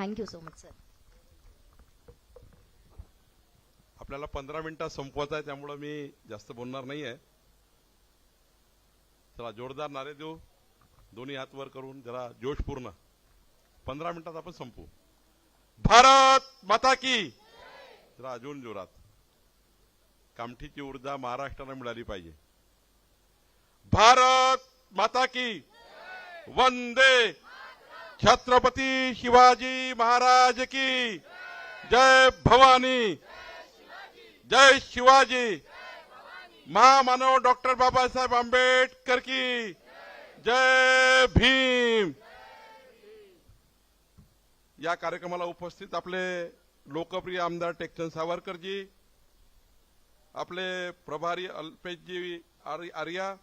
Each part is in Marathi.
थँक्यू सो मच सर आपल्याला पंधरा मिनिटात संपवायचं आहे त्यामुळं मी जास्त बोलणार नाही आहे चला जोरदार नारे देऊ. दोन्ही हात वर करून जरा जोशपूर्ण पंधरा मिनिटात आपण संपू. भारत माता की जरा अजून जोरात. कामठीची ऊर्जा महाराष्ट्राला मिळाली पाहिजे. भारत माता की वंदे छत्रपती शिवाजी महाराज की जय भवानी। जय शिवाजी। महामानव डॉक्टर बाबासाहेब आंबेडकर की जय भीम। या कार्यक्रमाला उपस्थित आपले लोकप्रिय आमदार टेकचंद सावरकरजी आपले प्रभारी अल्पेशजी आर्य- आर्या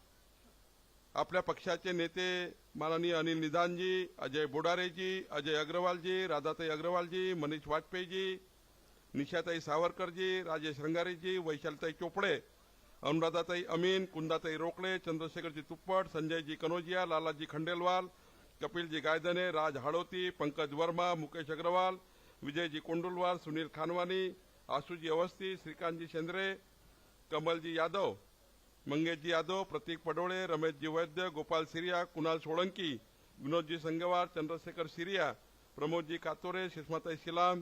आपल्या पक्षाचे नेते माननीय अनिल निदानजी अजय बोडारेजी अजय अग्रवालजी राधाताई अग्रवालजी मनीष वाजपेयीजी निशाताई सावरकरजी राजेश रंगारेजी वैशालताई चोपडे अनुराधाताई अमीन कुंदाताई रोकडे चंद्रशेखरजी तुप्पट संजयजी कनोजिया लालाजी खंडेलवाल कपिलजी गायदने राज हाडोती पंकज वर्मा मुकेश अग्रवाल विजयजी कोंडुलवार सुनील खानवानी आशुजी अवस्थी श्रीकांतजी शेंद्रे कमलजी यादव मंगेशजी यादव प्रतीक पडोळे रमेशजी वैद्य गोपाल सिरिया कुणाल सोळंकी विनोदजी संगवार चंद्रशेखर सिरिया प्रमोदजी कातोरे सुषमाताई शिलाम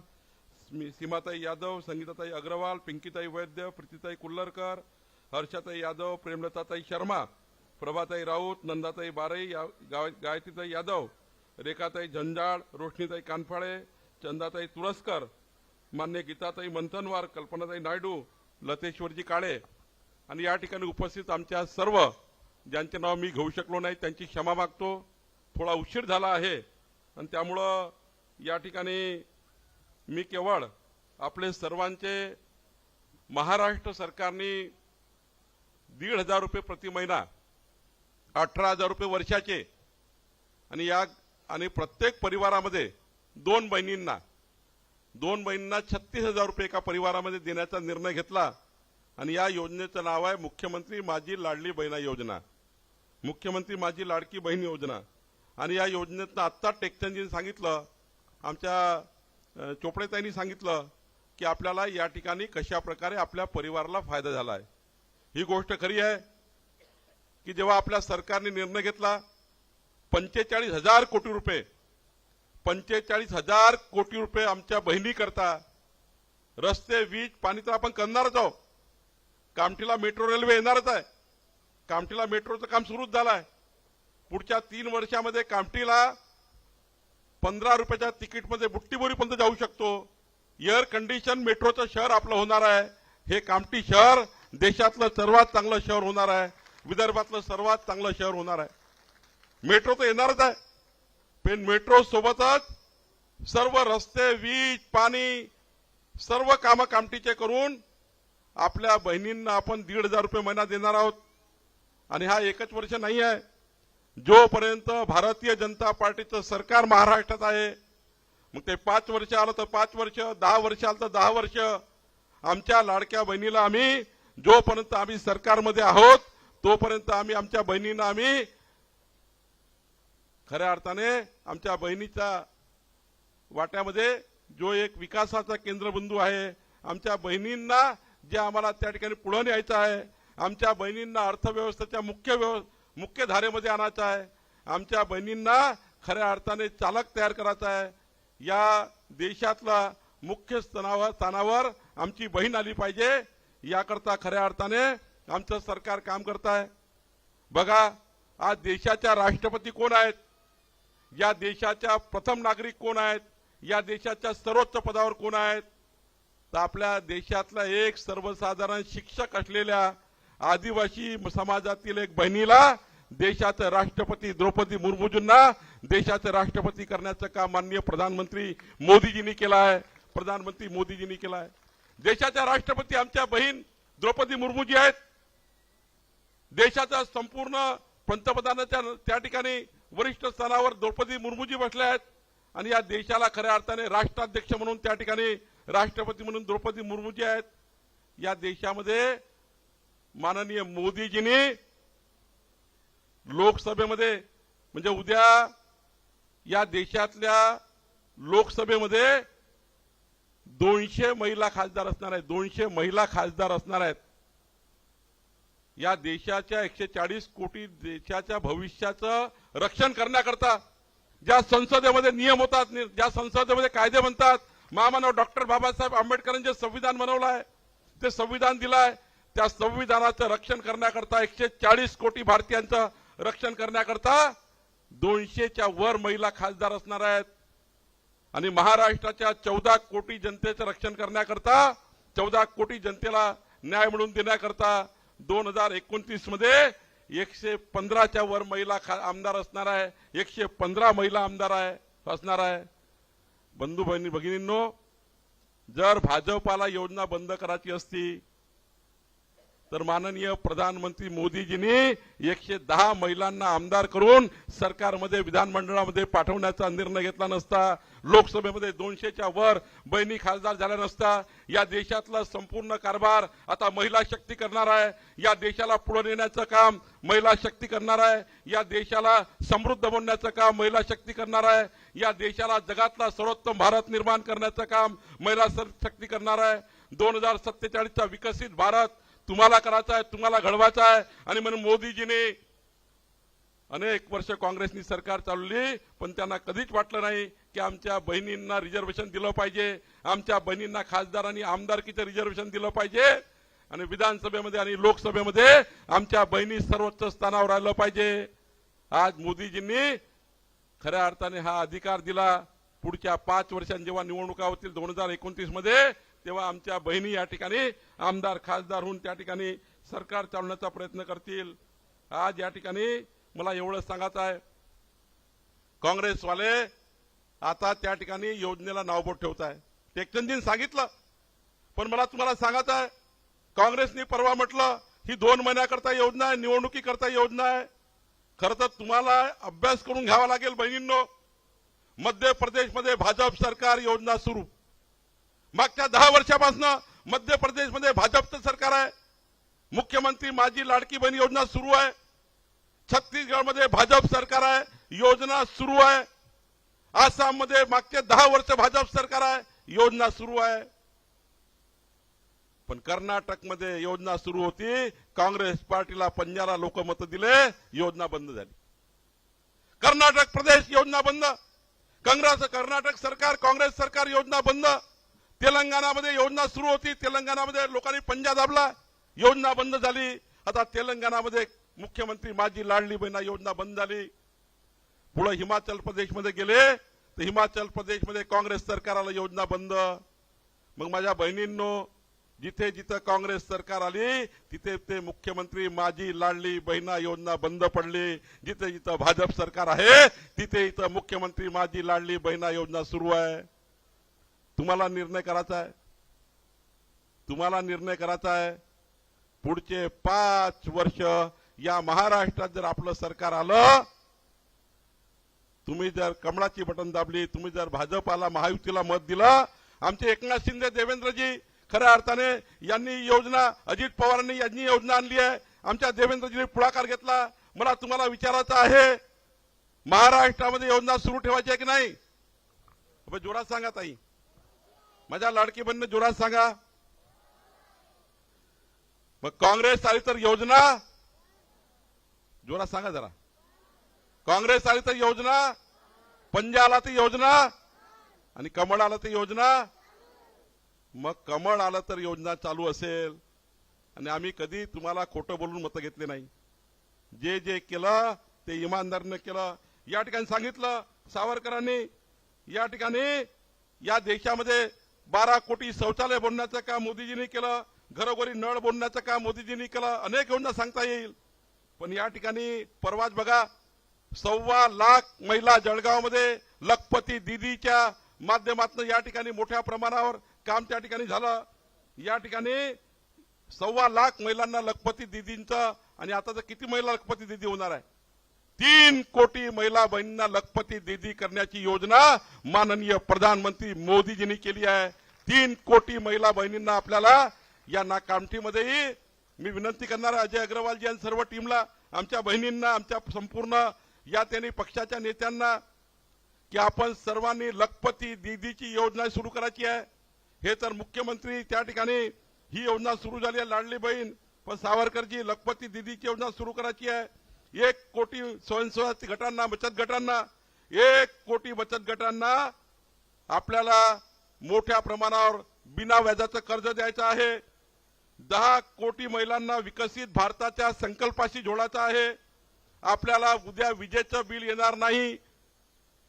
सीमाताई यादव संगीताताई अग्रवाल पिंकीताई वैद्य प्रीतीताई कुल्लरकर हर्षाताई यादव प्रेमलताताई शर्मा प्रभाताई राऊत नंदाताई बारई या- गाय- गायत्रीताई यादव रेखाताई झंजाळ रोशनीताई कानफाळे चंदाताई तुरस्कर मान्य गीताताई मंथनवार कल्पनाताई नायडू लतेश्वरजी काळे आणि या ठिकाणी उपस्थित आमच्या सर्व ज्यांचे नाव मी घेऊ शकलो नाही त्यांची क्षमा मागतो. थोडा उशीर झाला आहे. आणि त्यामुळं या ठिकाणी मी केवळ आपले सर्वांचे महाराष्ट्र सरकारने दीड हजार रुपये प्रति महिना अठरा हजार रुपये वर्षाचे आणि या आणि प्रत्येक परिवारामध्ये दोन बहिणींना दोन बहिणींना छत्तीस हजार रुपये एका परिवारामध्ये देण्याचा निर्णय घेतला. आणि या योजनेचं नाव आहे मुख्यमंत्री माझी लाडली बहिणा योजना. मुख्यमंत्री माझी लाडकी बहीण योजना. आणि या योजनेतनं आत्ता टेकचंदजींनी सांगितलं आमच्या चोपडेताईंनी सांगितलं की आपल्याला या ठिकाणी कशा प्रकारे आपल्या परिवाराला फायदा झाला आहे ही गोष्ट खरी आहे की जेव्हा आपल्या सरकारने निर्णय घेतला पंचेचाळीस हजार कोटी रुपये पंचेचाळीस हजार कोटी रुपये आमच्या बहिणीकरता रस्ते वीज पाणी तर आपण करणारच आहोत. कामठीला मेट्रो रेल्वे येणारच आहे. कामठीला मेट्रोचं काम सुरूच झालं आहे पुढच्या तीन वर्षामध्ये कामठीला पंधरा रुपयाच्या तिकीटमध्ये बुट्टीबोरीपर्यंत जाऊ शकतो. एअर कंडिशन मेट्रोचं शहर आपलं होणार आहे. हे कामठी शहर देशातलं सर्वात चांगलं शहर होणार आहे. विदर्भातलं सर्वात चांगलं शहर होणार आहे. मेट्रो तर येणारच आहे. पण मेट्रो सोबतच सर्व रस्ते वीज पाणी सर्व कामं कामठीचे करून आपल्या बहिणींना आपण दीड हजार रुपये महिना देणार आहोत. आणि हा एकच वर्ष नाही आहे. जोपर्यंत भारतीय जनता पार्टीचं सरकार महाराष्ट्रात आहे मग ते पाच वर्ष आलं तर पाच वर्ष दहा वर्ष आलं तर दहा वर्ष. आमच्या लाडक्या बहिणीला आम्ही जोपर्यंत आम्ही सरकारमध्ये आहोत तोपर्यंत आम्ही आमच्या बहिणींना आम्ही खऱ्या अर्थाने आमच्या बहिणीच्या वाट्यामध्ये जो एक विकासाचा केंद्रबिंदू आहे आमच्या बहिणींना जे आम्हाला त्या ठिकाणी पुढं न्यायचं आहे आमच्या बहिणींना अर्थव्यवस्थेच्या मुख्य व्यव मुख्य धारेमध्ये आणायचं आहे आमच्या बहिणींना खऱ्या अर्थाने चालक तयार करायचा आहे. या देशातला मुख्य स्थानावर स्थानावर आमची बहीण आली पाहिजे. याकरता खऱ्या अर्थाने आमचं सरकार काम करत आहे. बघा आज देशाच्या राष्ट्रपती कोण आहेत? या देशाच्या प्रथम नागरिक कोण आहेत? या देशाच्या सर्वोच्च पदावर कोण आहेत? तर आपल्या देशातला एक सर्वसाधारण शिक्षक असलेल्या आदिवासी समाजातील एक बहिणीला देशाचे राष्ट्रपती द्रौपदी मुर्मूजींना देशाचे राष्ट्रपती करण्याचं काम माननीय प्रधानमंत्री मोदीजींनी केलं आहे. प्रधानमंत्री मोदीजींनी केलं आहे. देशाच्या राष्ट्रपती आमच्या बहीण द्रौपदी मुर्मूजी आहेत. देशाचा संपूर्ण पंतप्रधानाच्या त्या ठिकाणी वरिष्ठ स्थानावर द्रौपदी मुर्मूजी बसल्या आहेत. आणि या देशाला खऱ्या अर्थाने राष्ट्राध्यक्ष म्हणून त्या ठिकाणी राष्ट्रपती म्हणून द्रौपदी मुर्मूजी आहेत या देशामध्ये माननीय मोदीजींनी लोकसभेमध्ये म्हणजे उद्या या देशातल्या लोकसभेमध्ये दोनशे महिला खासदार असणार आहेत दोनशे महिला खासदार असणार आहेत. या देशाच्या एकशे चाळीस कोटी देशाच्या भविष्याचं रक्षण करण्याकरता ज्या संसदेमध्ये नियम होतात ज्या संसदेमध्ये कायदे बनतात महामानव डॉक्टर बाबासाहेब आंबेडकरांनी जे संविधान बनवलं आहे ते संविधान दिलंय त्या संविधानाचं रक्षण करण्याकरता एकशे चाळीस कोटी भारतीयांचं रक्षण करण्याकरता दोनशेच्या वर महिला खासदार असणार आहेत. आणि महाराष्ट्राच्या चौदा कोटी जनतेचं रक्षण करण्याकरता चौदा कोटी जनतेला न्याय मिळवून देण्याकरता दोन हजार एकोणतीसमध्ये एकशे पंधराच्या वर महिला खा- आमदार असणार आहे. एकशे पंधरा महिला आमदार आहे असणार आहे. बंधू बहिणी भगिनींनो जर भाजपाला योजना बंद करायची असती तर माननीय प्रधानमंत्री मोदीजींनी एकशे दहा महिलांना आमदार करून सरकारमध्ये विधानमंडळामध्ये पाठवण्याचा निर्णय घेतला नसता. लोकसभेमध्ये दोनशेच्या वर बहिणी खासदार झाल्या नसता. या देशातला संपूर्ण कारभार आता महिला शक्ती करणार आहे. या देशाला पुढे नेण्याचं काम महिला शक्ती करणार आहे. या देशाला समृद्ध बनण्याचं काम महिला शक्ती करणार आहे. या देशाला जगातला सर्वोत्तम भारत निर्माण करण्याचं काम महिला सर- शक्ती करणार आहे. दोन हजार सत्तेचाळीसचा विकसित भारत तुम्हाला करायचा आहे तुम्हाला घडवायचा आहे. आणि म्हणून मोदीजीने अनेक वर्ष काँग्रेसनी सरकार चालवली पण त्यांना कधीच वाटलं नाही की आमच्या बहिणींना रिझर्वेशन दिलं पाहिजे. आमच्या बहिणींना खासदार आणि आमदारकीचं रिझर्वेशन दिलं पाहिजे. आणि विधानसभेमध्ये आणि लोकसभेमध्ये आमच्या बहिणी सर्वोच्च स्थानावर राहिलं पाहिजे. आज मोदीजींनी खऱ्या अर्थाने हा अधिकार दिला. पुढच्या पाच वर्षांत जेव्हा निवडणुका होतील दोन हजार एकोणतीसमध्ये तेव्हा आमच्या बहिणी या ठिकाणी आमदार खासदार होऊन त्या ठिकाणी सरकार चालवण्याचा प्रयत्न करतील. आज या ठिकाणी मला एवढं सांगायचं आहे. काँग्रेसवाले आता त्या ठिकाणी योजनेला नावबोट ठेवत आहे. टेकचंदजीने सांगितलं. पण मला तुम्हाला सांगायचं आहे काँग्रेसने परवा म्हटलं ही दोन महिन्याकरता योजना आहे निवडणुकीकरता योजना आहे. खरं तर तुम्हाला अभ्यास करून घ्यावा लागेल बहिणींनो. मध्य प्रदेशमध्ये भाजप सरकार योजना सुरू. मागच्या दहा वर्षापासून मध्य प्रदेशमध्ये भाजपचं सरकार आहे. मुख्यमंत्री माझी लाडकी बहीण योजना सुरू आहे. छत्तीसगडमध्ये भाजप सरकार आहे. योजना सुरू आहे. आसाममध्ये मागचे दहा वर्ष भाजप सरकार आहे. योजना सुरू आहे. पण कर्नाटकमध्ये योजना सुरू होती. काँग्रेस पार्टीला पंजारा लोक मत दिले. योजना बंद झाली. कर्नाटक प्रदेश योजना बंद. काँग्रेस कर्नाटक सरकार काँग्रेस सरकार योजना बंद. तेलंगणामध्ये योजना सुरू होती. तेलंगणामध्ये लोकांनी पंजा दाबला. योजना बंद झाली. आता तेलंगणामध्ये मुख्यमंत्री माझी लाडली बहिणा योजना बंद झाली. पुढे हिमाचल प्रदेशमध्ये गेले. तर हिमाचल प्रदेशमध्ये काँग्रेस सरकाराला योजना बंद. मग माझ्या बहिणींनो जिथे जिथं काँग्रेस सरकार आली तिथे ते मुख्यमंत्री माझी लाडली बहिणा योजना बंद पडली. जिथे जिथं भाजप सरकार आहे तिथे इथं मुख्यमंत्री माझी लाडली बहिणा योजना सुरू आहे. तुम्हाला निर्णय करायचा आहे. तुम्हाला निर्णय करायचा आहे. पुढचे पाच वर्ष या महाराष्ट्रात जर आपलं सरकार आलं तुम्ही जर कमळाची बटन दाबली तुम्ही जर भाजपाला महायुतीला मत दिलं आमचे एकनाथ शिंदे देवेंद्रजी खऱ्या अर्थाने यांनी योजना अजित पवारांनी यांनी योजना आणली आहे. आमच्या देवेंद्रजीने पुढाकार घेतला. मला तुम्हाला विचारायचं आहे महाराष्ट्रामध्ये योजना सुरू ठेवायची आहे की नाही? जोरात सांगा ताई. माझ्या लाडकी बहिणी जोरात सांगा. मग काँग्रेस आली तर योजना? जोरात सांगा जरा. काँग्रेस आली तर योजना? पंजा आला तर योजना? आणि कमळ आला तर योजना? मग कमळ आलं तर योजना चालू असेल. आणि आम्ही कधी तुम्हाला खोटं बोलून मतं घेतले नाही. जे जे केलं ते इमानदारीनं केलं. या ठिकाणी सांगितलं सावरकरांनी. या ठिकाणी या देशामध्ये बारा कोटी शौचालय बोलण्याचं काम मोदीजींनी केलं घरोघरी नळ बोलण्याचं काम मोदीजींनी केलं अनेक योजना सांगता येईल. पण या ठिकाणी परवाच बघा सव्वा लाख महिला जळगावमध्ये लखपती दिदीच्या माध्यमातून या ठिकाणी मोठ्या प्रमाणावर काम त्या ठिकाणी झालं. या ठिकाणी सव्वा लाख महिलांना लखपती दिदींचं आणि आता तर किती महिला लखपती दिदी होणार आहे? तीन कोटी महिला बहिणींना लखपती दीदी करण्याची योजना माननीय प्रधानमंत्री मोदीजींनी केली आहे. तीन कोटी महिला बहिणींना आपल्याला या नाकामठीमध्येही मी विनंती करणार अजय अग्रवालजी आणि सर्व टीमला आमच्या बहिणींना आमच्या संपूर्ण या त्यांनी पक्षाच्या नेत्यांना की आपण सर्वांनी लखपती दीदीची योजना सुरू करायची आहे. हे तर मुख्यमंत्री त्या ठिकाणी ही योजना सुरू झाली आहे लाडली बहीण. पण सावरकरजी लखपती दीदीची योजना सुरू करायची आहे. एक कोटी स्वयंसेवी गटांना बचत गटांना एक कोटी बचत गटांना आपल्याला मोठ्या प्रमाणावर बिना व्याजाचं कर्ज द्यायचं आहे. दहा कोटी महिलांना विकसित भारताच्या संकल्पाशी जोडायचं आहे. आपल्याला उद्या विजेचं बिल येणार नाही.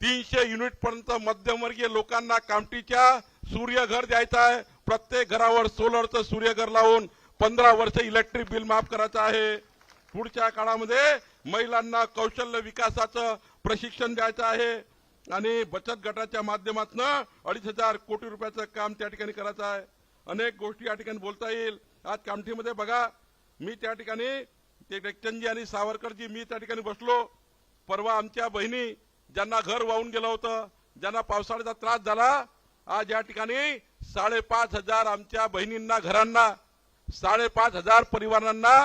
तीनशे युनिट पर्यंत मध्यमवर्गीय लोकांना कामटीच्या सूर्यघर द्यायचं आहे. प्रत्येक घरावर सोलरचं सूर्यघर लावून पंधरा वर्ष इलेक्ट्रिक बिल माफ करायचं आहे. पुढच्या काळामध्ये महिलांना कौशल्य विकासाचं प्रशिक्षण द्यायचं आहे आणि बचत गटाच्या माध्यमातून अडीच हजार कोटी रुपयाचं काम त्या ठिकाणी करायचं आहे. अनेक गोष्टी या ठिकाणी बोलता येईल. आज कामठीमध्ये बघा मी त्या ठिकाणी ते डेक्कनजी आणि सावरकरजी मी त्या ठिकाणी बसलो. परवा आमच्या बहिणी ज्यांना घर वाहून गेलं होतं ज्यांना पावसाळ्याचा त्रास झाला आज या ठिकाणी साडेपाच हजार आमच्या बहिणींना घरांना साडेपाच हजार परिवारांना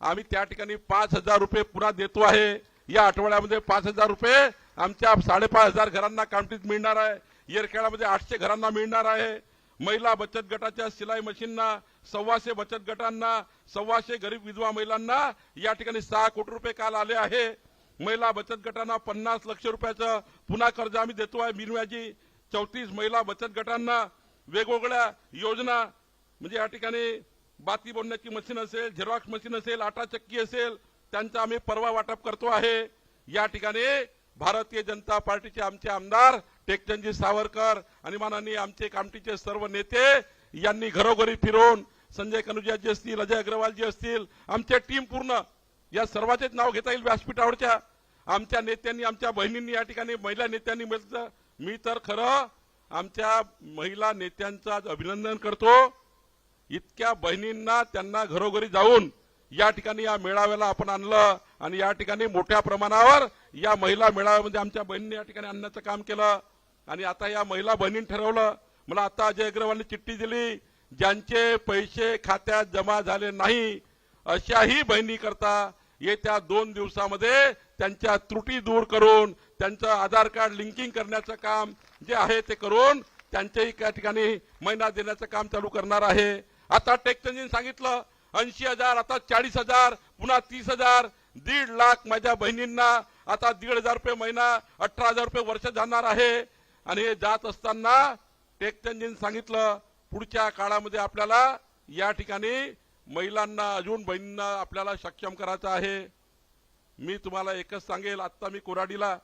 आम्ही त्या ठिकाणी पाच हजार रुपये पुन्हा देतो आहे. या आठवड्यामध्ये पाच हजार रुपये आमच्या साडेपाच हजार घरांना कामटीत मिळणार आहे. येरखेडामध्ये आठशे घरांना मिळणार आहे. महिला बचत गटाच्या सिलाई मशीनना सव्वाशे बचत गटांना सव्वाशे गरीब विधवा महिलांना या ठिकाणी सहा कोटी रुपये काल आले आहे. महिला बचत गटांना पन्नास लक्ष रुपयाचं पुन्हा कर्ज आम्ही देतो आहे. बिनव्याजी चौतीस महिला बचत गटांना वेगवेगळ्या योजना म्हणजे या ठिकाणी बाती बोलण्याची मशीन असेल झेरॉक्स मशीन असेल आटा चक्की असेल त्यांचा आम्ही परवा वाटप करतो आहे. या ठिकाणी भारतीय जनता पार्टीचे आमचे आमदार टेकचंदजी सावरकर आणि माननीय आमचे कामटीचे सर्व नेते यांनी घरोघरी फिरून संजय कनुजाजी असतील अजय अग्रवालजी असतील आमचे टीम पूर्ण या सर्वांचेच नाव घेता येईल व्यासपीठावरच्या. आमच्या नेत्यांनी आमच्या बहिणींनी या ठिकाणी महिला नेत्यांनी मिळतं. मी तर खरं आमच्या महिला नेत्यांचं आज अभिनंदन करतो. इतक्या बहिणींना त्यांना घरोघरी जाऊन या ठिकाणी या मेळाव्याला आपण आणलं आणि या ठिकाणी मोठ्या प्रमाणावर या महिला मेळाव्यामध्ये आमच्या बहिणींनी या ठिकाणी आणण्याचं काम केलं. आणि आता या महिला बहिणींनी ठरवलं मला आता अजय अग्रवालने चिठ्ठी दिली ज्यांचे पैसे खात्यात जमा झाले नाही अशाही बहिणीकरता येत्या दोन दिवसामध्ये त्यांच्या त्रुटी दूर करून त्यांचं आधार कार्ड लिंकिंग करण्याचं काम जे आहे ते करून त्यांच्याही त्या ठिकाणी महिना देण्याचं काम चालू करणार आहे. आता टेक्नॉलॉजीने सांगितलं ऐंशी हजार आता चाळीस हजार पुन्हा तीस हजार दीड लाख माझ्या बहिणींना आता दीड हजार रुपये महिना अठरा हजार रुपये वर्ष जाणार आहे. आणि हे जात असताना टेक्नॉलॉजीने सांगितलं पुढच्या काळामध्ये आपल्याला या ठिकाणी महिलांना अजून बहिणींना आपल्याला सक्षम करायचं आहे. मी तुम्हाला एकच सांगेल आता मी कोराडीला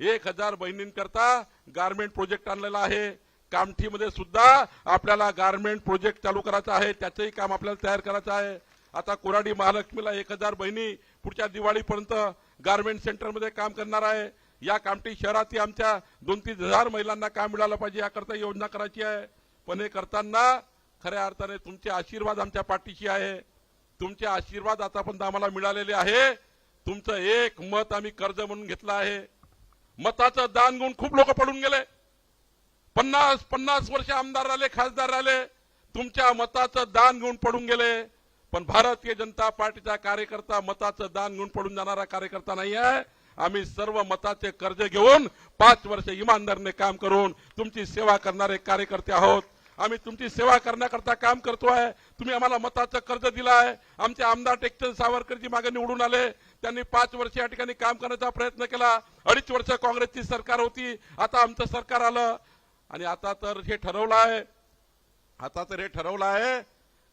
एक हजार बहिणींकरता गारमेंट प्रोजेक्ट आणलेला आहे. कामठीमध्ये सुद्धा आपल्याला गारमेंट प्रोजेक्ट चालू करायचा आहे त्याचंही काम आपल्याला तयार करायचं आहे. आता कोराडी महालक्ष्मीला एक हजार बहिणी पुढच्या दिवाळीपर्यंत गारमेंट सेंटरमध्ये काम करणार आहे. या कामठी शहरातही आमच्या दोन तीन हजार महिलांना काम मिळालं पाहिजे याकरता योजना करायची आहे. पण हे करताना खऱ्या अर्थाने तुमचे आशीर्वाद आमच्या पाठीशी आहे. तुमचे आशीर्वाद आतापर्यंत आम्हाला मिळालेले आहे. तुमचं एक मत आम्ही कर्ज म्हणून घेतलं आहे. मताचं दान घेऊन खूप लोक पडून गेले. पन्नास पन्नास वर्ष आमदार राहिले खासदार राहिले. तुमच्या मताचं दान घेऊन पडून गेले. पण भारतीय जनता पार्टीचा कार्यकर्ता मताचं दान घेऊन पडून जाणारा कार्यकर्ता नाही आहे. आम्ही सर्व मताचे कर्ज घेऊन पाच वर्ष इमानदारीने काम करून तुमची सेवा करणारे कार्यकर्ते आहोत. आम्ही तुमची सेवा करण्याकरता काम करतोय. तुम्ही आम्हाला मताचं कर्ज दिलं आहे आमचे आमदार टेकचंद सावरकरजी मागे निवडून आले. त्यांनी पाच वर्ष या ठिकाणी काम करण्याचा प्रयत्न केला. अडीच वर्ष काँग्रेसची सरकार होती. आता आमचं सरकार आलं. आणि आता तर हे ठरवलं आहे आता तर हे ठरवलं आहे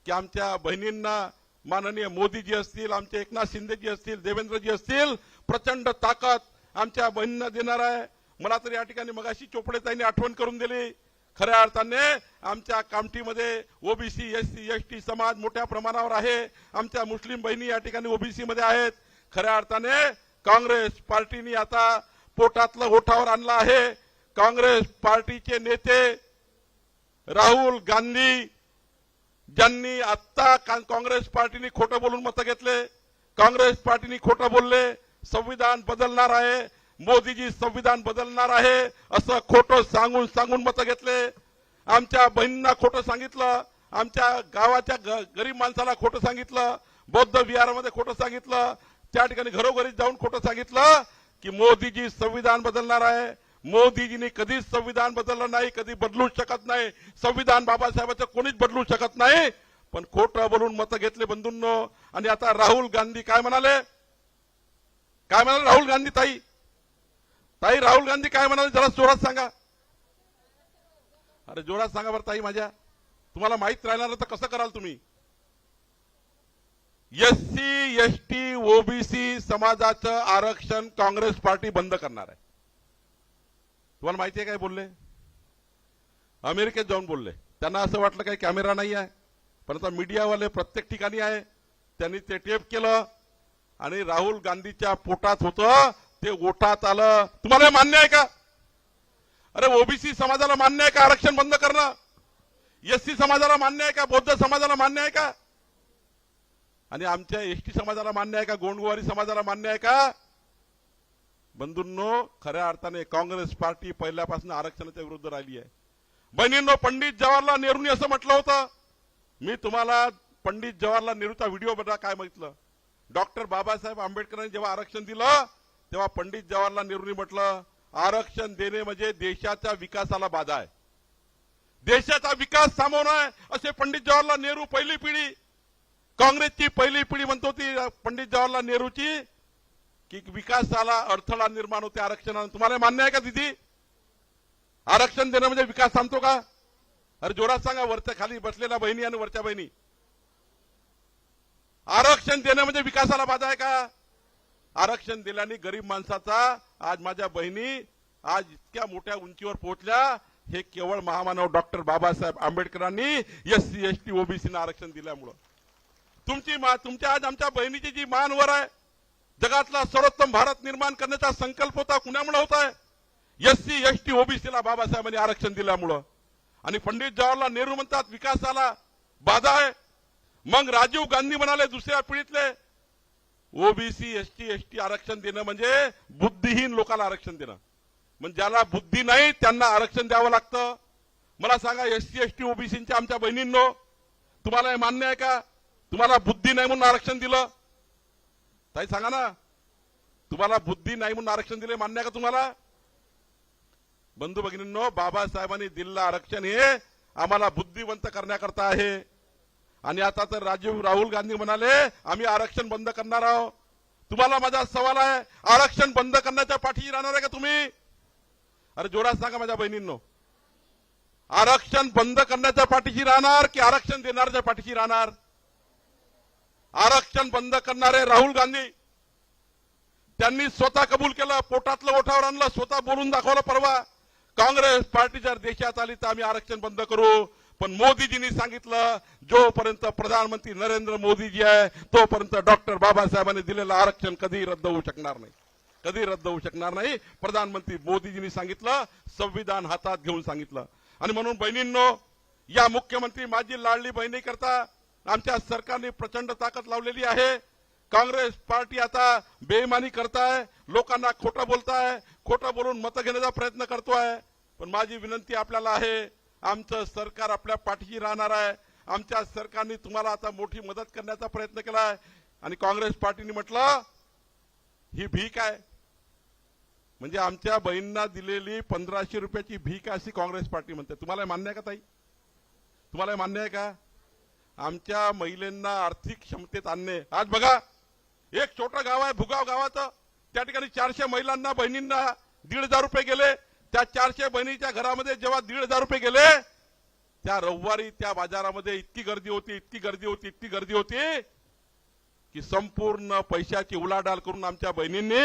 की आमच्या बहिणींना माननीय मोदीजी असतील आमचे एकनाथ शिंदेजी असतील देवेंद्रजी असतील प्रचंड ताकद आमच्या बहिणींना देणार आहे. मला तर या ठिकाणी मगाशी चोपडेताईंनी आठवण करून दिली. खऱ्या अर्थाने आमच्या कामठीमध्ये OBC S C S T समाज मोठ्या प्रमाणावर आहे. आमच्या मुस्लिम बहिणी या ठिकाणी ओबीसी मध्ये आहेत. खऱ्या अर्थाने काँग्रेस पार्टीने आता पोटातलं ओठावर आणलं आहे. काँग्रेस पार्टीचे नेते राहुल गांधी ज्यांनी आत्ता का- काँग्रेस पार्टीने खोटं बोलून मतं घेतले काँग्रेस पार्टीने खोटं बोलले संविधान बदलणार आहे मोदीजी संविधान बदलणार आहे असं खोटं सांगून सांगून मतं घेतले. आमच्या बहिणींना खोटं सांगितलं आमच्या गावाच्या गरीब माणसाला खोटं सांगितलं बौद्ध विहारामध्ये खोटं सांगितलं त्या ठिकाणी घरोघरी जाऊन खोटं सांगितलं की मोदीजी संविधान बदलणार आहे मोदीजींनी कधीच संविधान बदललं नाही कधी बदलू शकत नाही. संविधान बाबासाहेबांचं कोणीच बदलू शकत नाही. पण खोटं बोलून मतं घेतले बंधूंनो. आणि आता राहुल गांधी काय म्हणाले? काय म्हणाले राहुल गांधी ताई? ताई राहुल गांधी काय म्हणाले? जरा जोरात सांगा. अरे जोरात सांगा बरं ताई माझ्या. तुम्हाला माहीत राहणार तर कसं कराल तुम्ही? S C S T OBC समाजाचं आरक्षण काँग्रेस पार्टी बंद करणार आहे. तुम्हाला माहिती आहे काय बोलले? अमेरिकेत जाऊन बोलले. त्यांना असं वाटलं काही कॅमेरा नाही आहे पण आता मीडियावाले प्रत्येक ठिकाणी आहे. त्यांनी ते टेप केलं आणि राहुल गांधीच्या पोटात होतं ते ओठात आलं. तुम्हाला हे मान्य आहे का? अरे ओबीसी समाजाला मान्य आहे का आरक्षण बंद करणं? एससी समाजाला मान्य आहे का? बौद्ध समाजाला मान्य आहे का? आणि आमच्या एसटी समाजाला मान्य आहे का? गोंडगुवारी समाजाला मान्य आहे का? बंधूंनो खऱ्या अर्थाने काँग्रेस पार्टी पहिल्यापासून आरक्षणाच्या विरुद्ध राहिली आहे. बहिणींनो पंडित जवाहरलाल नेहरूंनी असं म्हटलं होतं. मी तुम्हाला पंडित जवाहरलाल नेहरूचा व्हिडिओ बघा काय म्हटलं. डॉक्टर बाबासाहेब आंबेडकरांनी जेव्हा आरक्षण दिलं तेव्हा पंडित जवाहरलाल नेहरूंनी म्हटलं आरक्षण देणे म्हणजे देशाच्या विकासाला बाधा आहे. देशाचा विकास थांबवणं आहे असे पंडित जवाहरलाल नेहरू पहिली पिढी काँग्रेसची पहिली पिढी म्हणतो ती पंडित जवाहरलाल नेहरूची. की विकासाला अडथळा निर्माण होते आरक्षणानं. तुम्हाला मान्य आहे का दिदी? आरक्षण देणं म्हणजे विकास थांबतो का? अरे जोरात सांगा वरच्या खाली बसलेल्या बहिणी आणि वरच्या बहिणी. आरक्षण देणं म्हणजे विकासाला बाधा आहे का? आरक्षण दिल्याने गरीब माणसाचा आज माझ्या बहिणी आज इतक्या मोठ्या उंचीवर पोहोचल्या. हे केवळ महामानव डॉक्टर बाबासाहेब आंबेडकरांनी एस सी एस टी ओबीसीनं आरक्षण दिल्यामुळं. तुमची मा तुमच्या आज आमच्या बहिणीची जी मानवर आहे जगातला सर्वोत्तम भारत निर्माण करण्याचा संकल्प होता. कुणामुळे होत आहे? एस सी एस टी ओबीसीला बाबासाहेबांनी आरक्षण दिल्यामुळं. आणि पंडित जवाहरलाल नेहरू म्हणतात विकासाला बाधा आहे. मग राजीव गांधी म्हणाले दुसऱ्या पिढीतले OBC S T S T आरक्षण देणं म्हणजे बुद्धिहीन लोकांना आरक्षण देणं. म्हणजे ज्याला बुद्धी नाही त्यांना आरक्षण द्यावं लागतं. मला सांगा एस सी एस टी ओबीसीच्या आमच्या बहिणींनो तुम्हाला हे मान्य आहे का? तुम्हाला बुद्धी नाही म्हणून आरक्षण दिलं. ताई सांगा ना. तुम्हाला बुद्धी नाही म्हणून आरक्षण दिले मान्य आहे का तुम्हाला? बंधू भगिनींनो बाबासाहेबांनी दिलेलं आरक्षण हे आम्हाला बुद्धिवंत करण्याकरता आहे. आणि आता तर राजीव राहुल गांधी म्हणाले आम्ही आरक्षण बंद करणार आहोत. तुम्हाला माझा सवाल आहे आरक्षण बंद करण्याच्या पाठीशी राहणार आहे का तुम्ही? अरे जोरात सांगा माझ्या बहिणींनो. आरक्षण बंद करण्याच्या पाठीशी राहणार की आरक्षण देणाऱ्याच्या पाठीशी राहणार? आरक्षण बंद करणारे राहुल गांधी. त्यांनी स्वतः कबूल केलं पोटातलं ओठावर आणलं स्वतः बोलून दाखवलं परवा. काँग्रेस पार्टी जर देशात आली तर आम्ही आरक्षण बंद करू. पण मोदीजींनी सांगितलं जोपर्यंत प्रधानमंत्री नरेंद्र मोदीजी आहे तोपर्यंत डॉक्टर बाबासाहेबांनी दिलेलं आरक्षण कधी रद्द होऊ शकणार नाही. कधी रद्द होऊ शकणार नाही. प्रधानमंत्री मोदीजींनी सांगितलं संविधान हातात घेऊन सांगितलं. आणि म्हणून बहिणींनो या मुख्यमंत्री माझी लाडली बहिणी करता आमच्या सरकारने प्रचंड ताकद लावलेली आहे. काँग्रेस पार्टी आता बेईमानी करताय लोकांना खोटं बोलताय खोटं बोलून मतं घेण्याचा प्रयत्न करतोय. पण माझी विनंती आपल्याला आहे आमचं सरकार आपल्या पाठीशी राहणार आहे. आमच्या सरकारने तुम्हाला आता मोठी मदत करण्याचा प्रयत्न केलाय. आणि काँग्रेस पार्टीने म्हटलं ही भीक आहे. म्हणजे आमच्या बहिणींना दिलेली पंधराशे रुपयाची भीक अशी काँग्रेस पार्टी म्हणते. तुम्हाला मान्य आहे का ताई? तुम्हाला मान्य आहे का? आमच्या महिलांना आर्थिक क्षमतेत आणणे. आज बघा एक छोटं गाव आहे भुगाव गावाचं. त्या ठिकाणी चारशे महिलांना बहिणींना दीड हजार रुपये गेले. त्या चारशे बहिणीच्या घरामध्ये जेव्हा दीड हजार रुपये गेले त्या रविवारी त्या बाजारामध्ये इतकी गर्दी होती इतकी गर्दी होती इतकी गर्दी होती की संपूर्ण पैशाची उलाढाल करून आमच्या बहिणींनी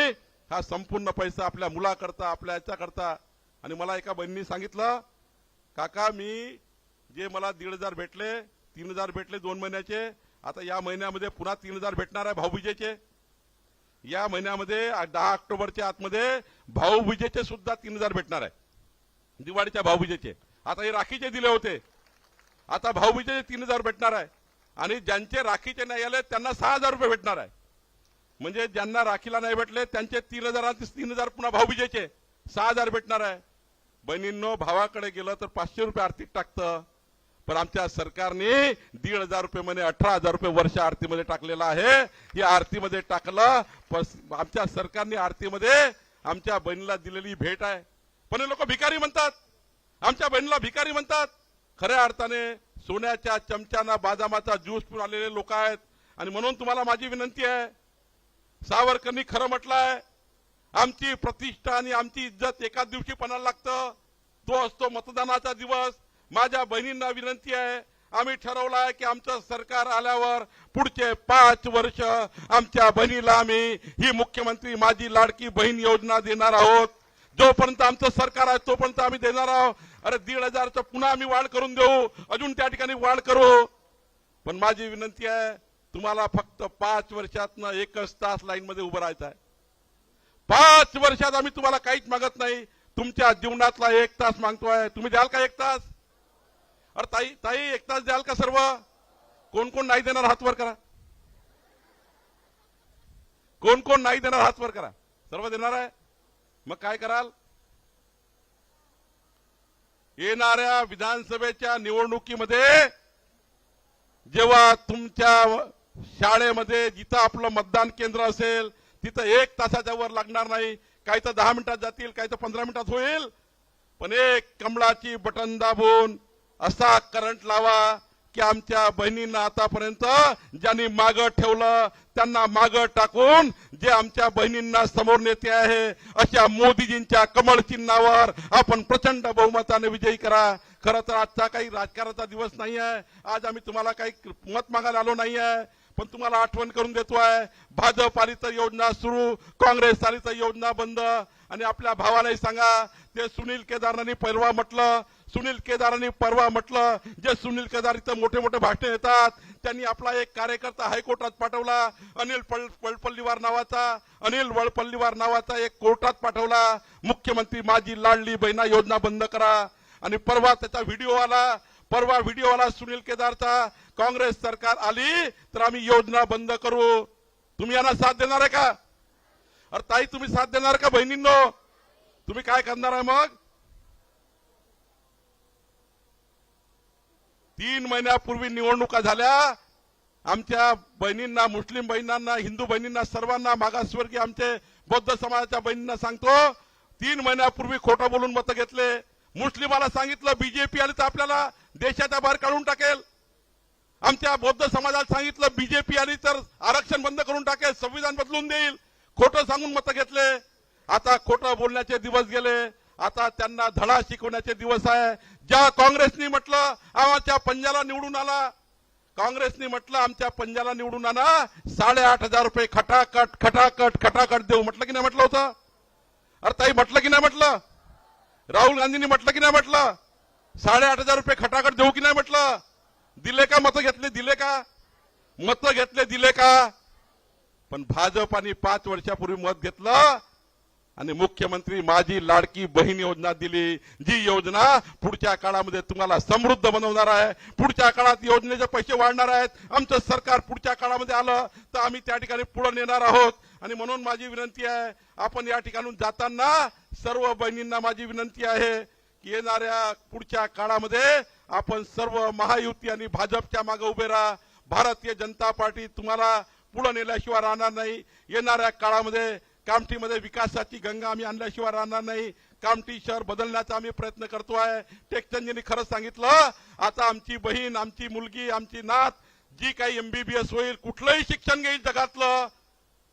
हा संपूर्ण पैसा आपल्या मुलाकरता आपल्या याच्याकरता. आणि मला एका बहिणीने सांगितलं काका मी जे मला दीड हजार भेटले तीन हजार भेटले दोन महिन्याचे. आता या महिन्यामध्ये पुन्हा तीन हजार भेटणार आहे भाऊबीजेचे या महिन्यामध्ये दहा ऑक्टोबरच्या आतमध्ये भाऊबीजेचे सुद्धा तीन हजार भेटणार आहे. दिवाळीच्या भाऊबीजेचे आता हे राखीचे दिले होते. आता भाऊबीजेचे तीन हजार भेटणार आहे. आणि ज्यांचे राखीचे नाही आले त्यांना सहा हजार रुपये भेटणार आहे. म्हणजे ज्यांना राखीला नाही भेटले त्यांचे तीन हजार तीन हजार पुन्हा भाऊबीजेचे सहा हजार भेटणार आहे. बहिणींनो भावाकडे गेलं तर पाचशे रुपये आर्थिक टाकतं. पण आमच्या सरकारने दीड हजार रुपये मध्ये अठरा हजार रुपये वर्ष आरतीमध्ये टाकलेला आहे. या आरतीमध्ये टाकलं आमच्या सरकारने आरतीमध्ये आमच्या बहिणीला दिलेली भेट आहे. पण हे लोक भिकारी म्हणतात. आमच्या बहिणीला भिकारी म्हणतात. खऱ्या अर्थाने सोन्याच्या चमच्याना बादामाचा ज्यूस पिऊन आलेले लोक आहेत. आणि म्हणून तुम्हाला माझी विनंती आहे. सावरकरनी खरं म्हटलंय आमची प्रतिष्ठा आणि आमची इज्जत एकाच दिवशी पणाला लागतं. तो असतो मतदानाचा दिवस. माझ्या बहिणींना विनंती आहे आम्ही ठरवलं आहे की आमचं सरकार आल्यावर पुढचे पाच वर्ष आमच्या बहिणीला आम्ही ही मुख्यमंत्री माझी लाडकी बहीण योजना देणार आहोत. जोपर्यंत आमचं सरकार आहे तोपर्यंत आम्ही देणार आहोत. अरे दीड हजारचं पुन्हा आम्ही वाढ करून देऊ. अजून त्या ठिकाणी वाढ करू. पण माझी विनंती आहे तुम्हाला फक्त पाच वर्षातनं एकच तास लाईनमध्ये उभं राहायचं आहे. पाच वर्षात आम्ही तुम्हाला काहीच मागत नाही. तुमच्या जीवनातला एक तास मागतोय. तुम्ही द्याल का एक तास? अरे ताई ताई एक तास द्याल का सर्व? कोण कोण नाही देणार हात वर करा. कोण कोण नाही देणार हात वर करा. सर्व देणार आहे? मग काय कराल? येणाऱ्या विधानसभेच्या निवडणुकीमध्ये जेव्हा तुमच्या शाळेमध्ये जिथं आपलं मतदान केंद्र असेल तिथं एक तासाच्या वर लागणार नाही. काही तर दहा मिनिटात जातील काही तर पंधरा मिनिटात होईल. पण एक कमळाची बटन दाबून असा करंट लावा की आमच्या बहिणींना आतापर्यंत ज्यांनी माग ठेवलं त्यांना माग टाकून जे आमच्या बहिणींना समोर नेते आहे अशा मोदीजींच्या कमळ चिन्हावर आपण प्रचंड बहुमताने विजयी करा. खरं तर आजचा काही राजकारणाचा दिवस नाही आहे आज आम्ही तुम्हाला काही मत मागायला आलो नाही आहे पण तुम्हाला आठवण करून देतो आहे भाजप आली तर योजना सुरू काँग्रेस आली तर योजना बंद. आणि आपल्या भावालाही सांगा ते सुनील केदारनानी परवा म्हटलं सुनील केदारांनी परवा म्हटलं जे सुनील केदार इथं मोठे मोठे भाषणे येतात त्यांनी आपला एक कार्यकर्ता हायकोर्टात पाठवला अनिल पल वळपल्लीवार नावाचा अनिल वळपल्लीवार नावाचा एक कोर्टात पाठवला मुख्यमंत्री माझी लाडली बहिणा योजना बंद करा. आणि परवा त्याचा व्हिडिओ आला परवा व्हिडिओ आला सुनील केदारचा काँग्रेस सरकार आली तर आम्ही योजना बंद करू. तुम्ही यांना साथ देणार आहे का? अरे ताई तुम्ही साथ देणार का बहिणींनो? तुम्ही काय करणार आहे मग? तीन महिन्यापूर्वी निवडणुका झाल्या. आमच्या बहिणींना मुस्लिम बहिणींना हिंदू बहिणींना सर्वांना मागासवर्गीय आमचे बौद्ध समाजाच्या बहिणींना सांगतो तीन महिन्यापूर्वी खोटं बोलून मतं घेतले. मुस्लिमाला सांगितलं बीजेपी आली तर आपल्याला देशाच्या बाहेर काढून टाकेल. आमच्या बौद्ध समाजाला सांगितलं बीजेपी आली तर आरक्षण बंद करून टाकेल संविधान बदलून देईल. खोटं सांगून मतं घेतले. आता खोटं बोलण्याचे दिवस गेले. आता त्यांना धडा शिकवण्याचे दिवस आहे. ज्या काँग्रेसनी म्हटलं आमच्या पंजाला निवडून आला. काँग्रेसनी म्हटलं आमच्या पंजाला निवडून आणा. साडेआठ हजार रुपये खटाकट खटाकट खटाकट देऊ. म्हटलं की नाही म्हटलं होतं? अरे ताई म्हटलं की नाही म्हटलं? राहुल गांधींनी म्हटलं की नाही म्हटलं? साडेआठ हजार रुपये खटाखट देऊ की नाही म्हटलं? दिले का मतं घेतले? दिले का? मतं घेतले दिले का? पण भाजपाने पाच वर्षापूर्वी मत घेतलं आणि मुख्यमंत्री माझी लाडकी बहीण योजना दिली. जी योजना पुढच्या काळामध्ये तुम्हाला समृद्ध बनवणार आहे. पुढच्या काळात योजनेचे पैसे वाढणार आहेत. आमचं सरकार पुढच्या काळामध्ये आलं तर आम्ही त्या ठिकाणी पुढे नेणार आहोत. आणि म्हणून माझी विनंती आहे आपण या ठिकाणून जाताना सर्व बहिणींना माझी विनंती आहे की येणाऱ्या पुढच्या काळामध्ये आपण सर्व महायुती आणि भाजपच्या मागे उभे राहा. भारतीय जनता पार्टी तुम्हाला पुढे नेल्याशिवाय राहणार नाही. येणाऱ्या काळामध्ये कामठीमध्ये विकासाची गंगा आम्ही आणल्याशिवाय राहणार नाही. कामठी शहर बदलण्याचा आम्ही प्रयत्न करतो आहे. टेकचंदजींनी खरंच सांगितलं आता आमची बहीण आमची मुलगी आमची नात जी काही एमबीबीएस होईल कुठलंही शिक्षण घेईल जगातलं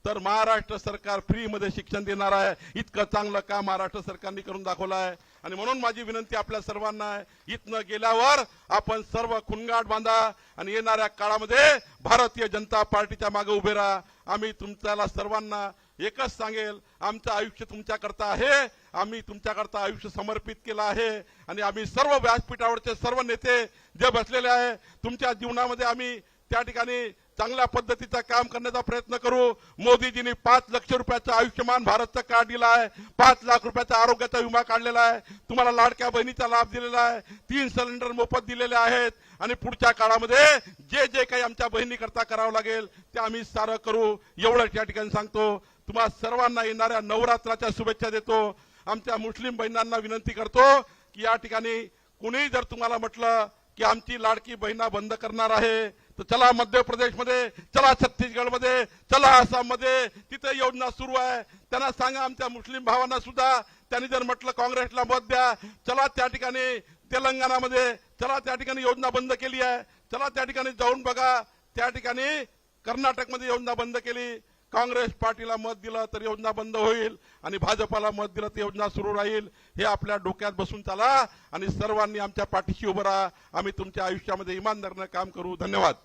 तर महाराष्ट्र सरकार फ्रीमध्ये शिक्षण देणार आहे. इतकं चांगलं काम महाराष्ट्र सरकारने करून दाखवलं आहे. आणि म्हणून माझी विनंती आपल्या सर्वांना आहे इथनं गेल्यावर आपण सर्व खुणगाट बांधा आणि येणाऱ्या काळामध्ये भारतीय जनता पार्टीच्या मागे उभे राहा. आम्ही तुमच्याला सर्वांना एकच सांगेल आमचं आयुष्य तुमच्याकरता आहे आम्ही तुमच्याकरता आयुष्य समर्पित केलं आहे आणि आम्ही सर्व व्यासपीठावरचे सर्व नेते जे बसलेले आहे तुमच्या जीवनामध्ये आम्ही त्या ठिकाणी चांगल्या पद्धतीचा काम करण्याचा प्रयत्न करू. मोदीजींनी पाच लक्ष रुपयाचं आयुष्यमान भारतचं कार्ड दिलं आहे पाच लाख रुपयाचा आरोग्याचा विमा काढलेला आहे तुम्हाला लाडक्या बहिणीचा लाभ दिलेला आहे तीन सिलेंडर मोफत दिलेले आहेत आणि पुढच्या काळामध्ये जे जे काही आमच्या बहिणीकरता करावं लागेल ते आम्ही सारं करू. एवढं त्या ठिकाणी सांगतो. तुम्हाला सर्वांना येणाऱ्या नवरात्राच्या शुभेच्छा देतो. आमच्या मुस्लिम बहिणांना विनंती करतो की या ठिकाणी कुणीही जर तुम्हाला म्हटलं की आमची लाडकी बहिणा बंद करणार आहे तर चला मध्य प्रदेशमध्ये चला छत्तीसगडमध्ये चला आसाममध्ये तिथे योजना सुरू आहे. त्यांना सांगा आमच्या मुस्लिम भावांना सुद्धा त्यांनी जर म्हटलं काँग्रेसला मत द्या चला त्या ठिकाणी तेलंगणामध्ये चला त्या ठिकाणी योजना बंद केली आहे चला त्या ठिकाणी जाऊन बघा त्या ठिकाणी कर्नाटकमध्ये योजना बंद केली काँग्रेस पार्टीला मत दिलं तर योजना बंद होईल आणि भाजपाला मत दिलं तर योजना सुरू राहील. हे आपल्या डोक्यात बसून चाला आणि सर्वांनी आमच्या पाठीशी उभं राहा. आम्ही तुमच्या आयुष्यामध्ये इमानदारीनं काम करू. धन्यवाद.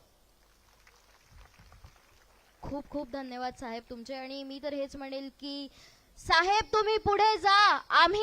खूप खूप धन्यवाद साहेब तुमचे. आणि मी तर हेच म्हणेल की साहेब तुम्ही पुढे जा. आम्ही